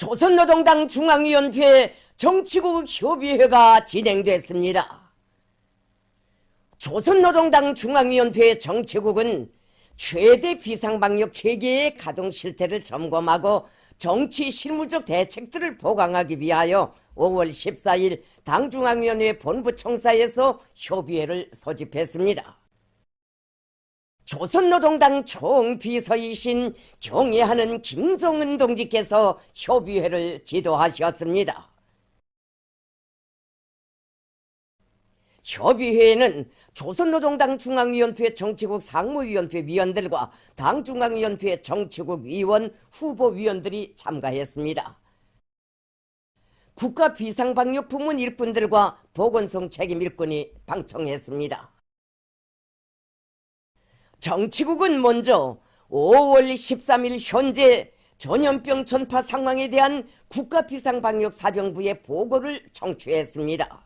조선노동당 중앙위원회 정치국 협의회가 진행됐습니다. 조선노동당 중앙위원회 정치국은 최대 비상방역 체계의 가동 실태를 점검하고 정치 실무적 대책들을 보강하기 위하여 5월 14일 당중앙위원회 본부 청사에서 협의회를 소집했습니다. 조선노동당 총비서이신 경애하는 김종은 동지께서 협의회를 지도하셨습니다. 협의회에는 조선노동당 중앙위원회 정치국 상무위원회 위원들과 당 중앙위원회 정치국 위원 후보위원들이 참가했습니다. 국가 비상방역 부문 일꾼들과 보건성 책임 일꾼이 방청했습니다. 정치국은 먼저 5월 13일 현재 전염병 전파 상황에 대한 국가 비상방역 사령부의 보고를 청취했습니다.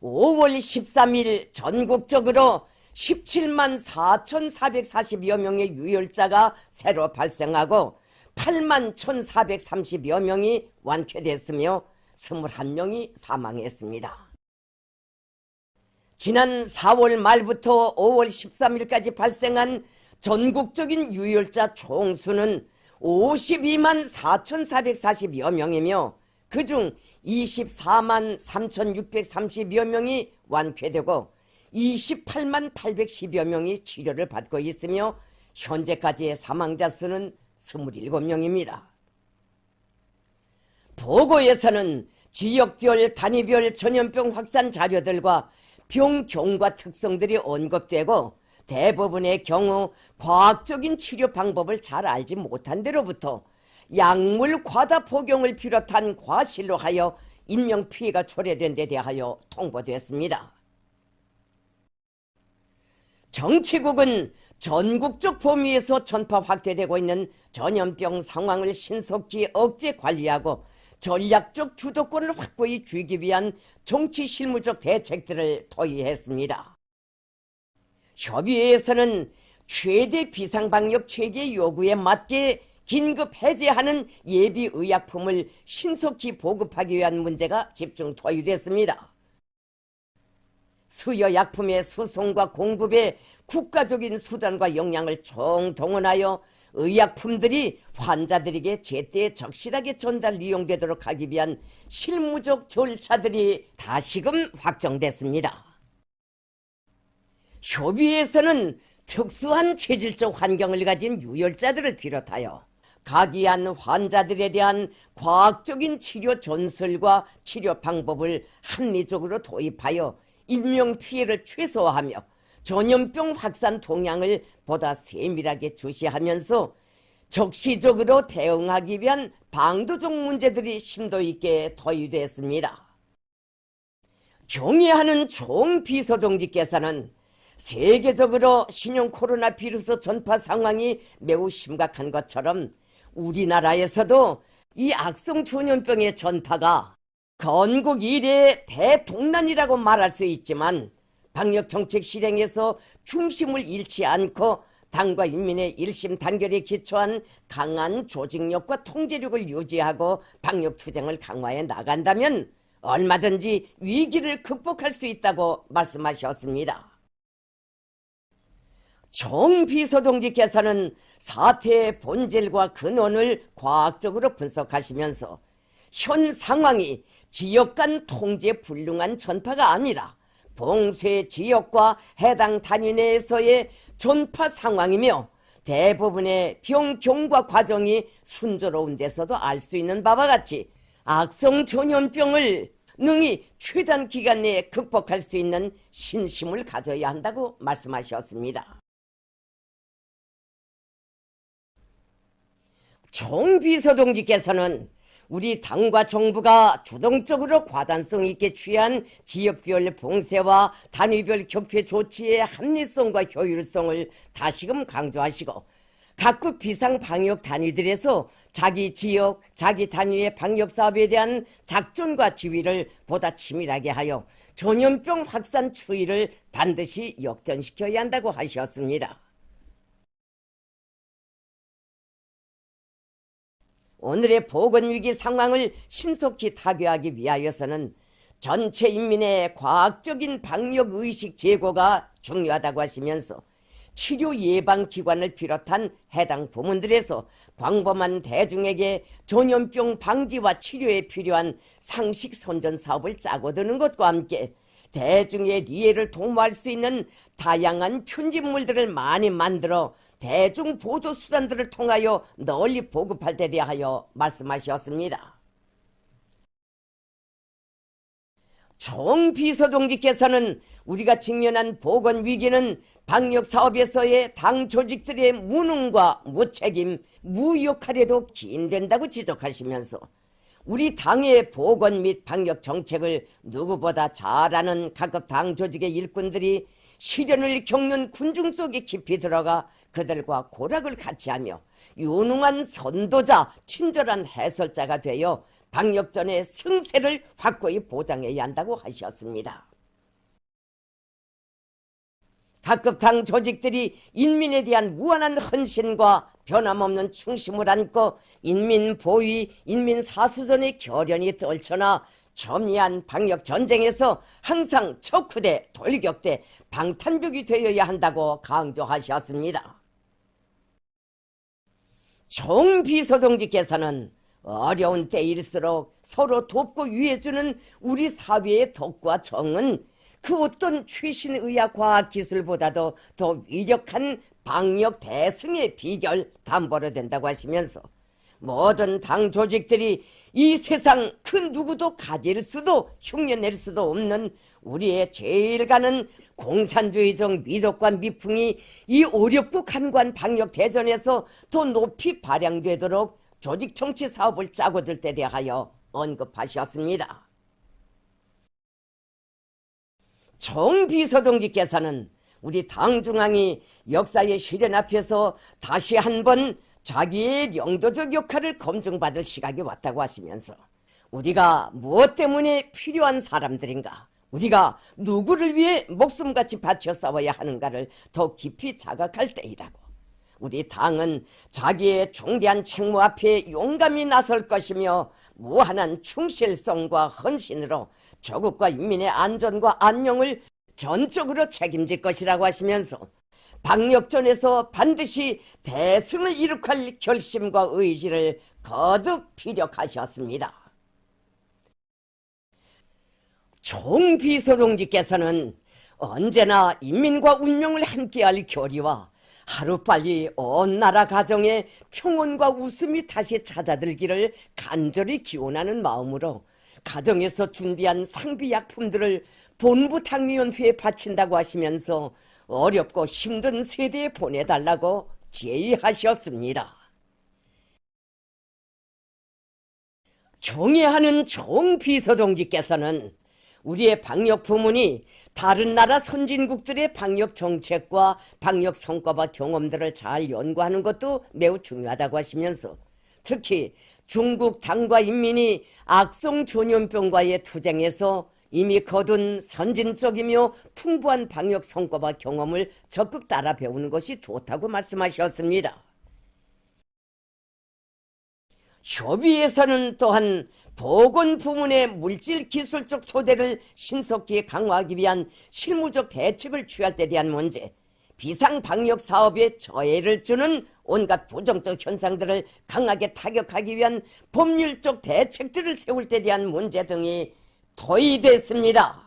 5월 13일 전국적으로 17만 4,440여 명의 유혈자가 새로 발생하고 8만 1,430여 명이 완쾌됐으며 21명이 사망했습니다. 지난 4월 말부터 5월 13일까지 발생한 전국적인 유혈자 총수는 52만 4,440여 명이며 그중 24만 3,630여 명이 완쾌되고 28만 810여 명이 치료를 받고 있으며 현재까지의 사망자 수는 27명입니다. 보고에서는 지역별 단위별 전염병 확산 자료들과 병 경과 특성들이 언급되고 대부분의 경우 과학적인 치료 방법을 잘 알지 못한 데로부터 약물 과다 복용을 비롯한 과실로 하여 인명 피해가 초래된 데 대하여 통보됐습니다. 정치국은 전국적 범위에서 전파 확대되고 있는 전염병 상황을 신속히 억제 관리하고 전략적 주도권을 확고히 쥐기 위한 정치 실무적 대책들을 토의했습니다. 협의회에서는 최대 비상방역 체계 요구에 맞게 긴급 해제하는 예비 의약품을 신속히 보급하기 위한 문제가 집중 토의됐습니다. 수여 약품의 수송과 공급에 국가적인 수단과 역량을 총동원하여 의약품들이 환자들에게 제때 적실하게 전달 이용되도록 하기 위한 실무적 절차들이 다시금 확정됐습니다. 협의에서는 특수한 체질적 환경을 가진 유혈자들을 비롯하여 각이한 환자들에 대한 과학적인 치료 전술과 치료 방법을 합리적으로 도입하여 인명 피해를 최소화하며 전염병 확산 동향을 보다 세밀하게 주시하면서 적시적으로 대응하기 위한 방도적 문제들이 심도 있게 토의됐습니다. 경의하는 총비서동지께서는 세계적으로 신형 코로나 비루스 전파 상황이 매우 심각한 것처럼 우리나라에서도 이 악성 전염병의 전파가 건국 이래의 대동난이라고 말할 수 있지만 방역 정책 실행에서 중심을 잃지 않고 당과 인민의 일심 단결에 기초한 강한 조직력과 통제력을 유지하고 방역 투쟁을 강화해 나간다면 얼마든지 위기를 극복할 수 있다고 말씀하셨습니다. 총비서 동지께서는 사태의 본질과 근원을 과학적으로 분석하시면서 현 상황이 지역 간 통제 불능한 전파가 아니라 봉쇄 지역과 해당 단위 내에서의 전파 상황이며 대부분의 병경과 과정이 순조로운 데서도 알 수 있는 바와 같이 악성 전염병을 능히 최단 기간 내에 극복할 수 있는 신심을 가져야 한다고 말씀하셨습니다. 총비서동지께서는 우리 당과 정부가 주동적으로 과단성 있게 취한 지역별 봉쇄와 단위별 격퇴 조치의 합리성과 효율성을 다시금 강조하시고 각국 비상 방역 단위들에서 자기 지역, 자기 단위의 방역 사업에 대한 작전과 지휘를 보다 치밀하게 하여 전염병 확산 추이를 반드시 역전시켜야 한다고 하셨습니다. 오늘의 보건위기 상황을 신속히 타개하기 위하여서는 전체 인민의 과학적인 방역 의식 제고가 중요하다고 하시면서 치료 예방 기관을 비롯한 해당 부문들에서 광범한 대중에게 전염병 방지와 치료에 필요한 상식 선전 사업을 짜고 드는 것과 함께 대중의 이해를 도모할 수 있는 다양한 편집물들을 많이 만들어 대중 보도 수단들을 통하여 널리 보급할 데 대하여 말씀하셨습니다. 총 비서동지께서는 우리가 직면한 보건 위기는 방역 사업에서의 당 조직들의 무능과 무책임, 무역할에도 기인된다고 지적하시면서 우리 당의 보건 및 방역 정책을 누구보다 잘 아는 각급 당 조직의 일꾼들이 시련을 겪는 군중 속에 깊이 들어가 그들과 고락을 같이 하며 유능한 선도자, 친절한 해설자가 되어 방역전의 승세를 확고히 보장해야 한다고 하셨습니다. 각급 당 조직들이 인민에 대한 무한한 헌신과 변함없는 충심을 안고 인민 보위, 인민 사수전의 결연이 떨쳐나 첨예한 방역 전쟁에서 항상 척후대, 돌격대, 방탄벽이 되어야 한다고 강조하셨습니다. 총 비서동지께서는 어려운 때일수록 서로 돕고 위해주는 우리 사회의 덕과 정은 그 어떤 최신 의학 과학 기술보다도 더 위력한 방역 대승의 비결 담보로 된다고 하시면서 모든 당 조직들이 이 세상 그 누구도 가질 수도 흉내낼 수도 없는 우리의 제일 가는 공산주의적 미덕과 미풍이 이 어렵고 간관 방역 대전에서 더 높이 발양되도록 조직 정치 사업을 짜고 들 때 대하여 언급하셨습니다. 총 비서동지께서는 우리 당 중앙이 역사의 시련 앞에서 다시 한번 자기의 영도적 역할을 검증받을 시각이 왔다고 하시면서 우리가 무엇 때문에 필요한 사람들인가 우리가 누구를 위해 목숨같이 바쳐 싸워야 하는가를 더 깊이 자각할 때이라고 우리 당은 자기의 중대한 책무 앞에 용감히 나설 것이며 무한한 충실성과 헌신으로 조국과 인민의 안전과 안녕을 전적으로 책임질 것이라고 하시면서 방역전에서 반드시 대승을 이룩할 결심과 의지를 거듭 피력하셨습니다. 총 비서동지께서는 언제나 인민과 운명을 함께할 교리와 하루빨리 온 나라 가정에 평온과 웃음이 다시 찾아들기를 간절히 기원하는 마음으로 가정에서 준비한 상비약품들을 본부 당위원회에 바친다고 하시면서 어렵고 힘든 세대에 보내달라고 제의하셨습니다. 경애하는 총 비서동지께서는 우리의 방역 부문이 다른 나라 선진국들의 방역 정책과 방역 성과와 경험들을 잘 연구하는 것도 매우 중요하다고 하시면서 특히 중국 당과 인민이 악성 전염병과의 투쟁에서 이미 거둔 선진적이며 풍부한 방역 성과와 경험을 적극 따라 배우는 것이 좋다고 말씀하셨습니다. 협의에서는 또한 보건 부문의 물질 기술적 토대를 신속히 강화하기 위한 실무적 대책을 취할 때 대한 문제, 비상 방역 사업에 저해를 주는 온갖 부정적 현상들을 강하게 타격하기 위한 법률적 대책들을 세울 때 대한 문제 등이 토의됐습니다.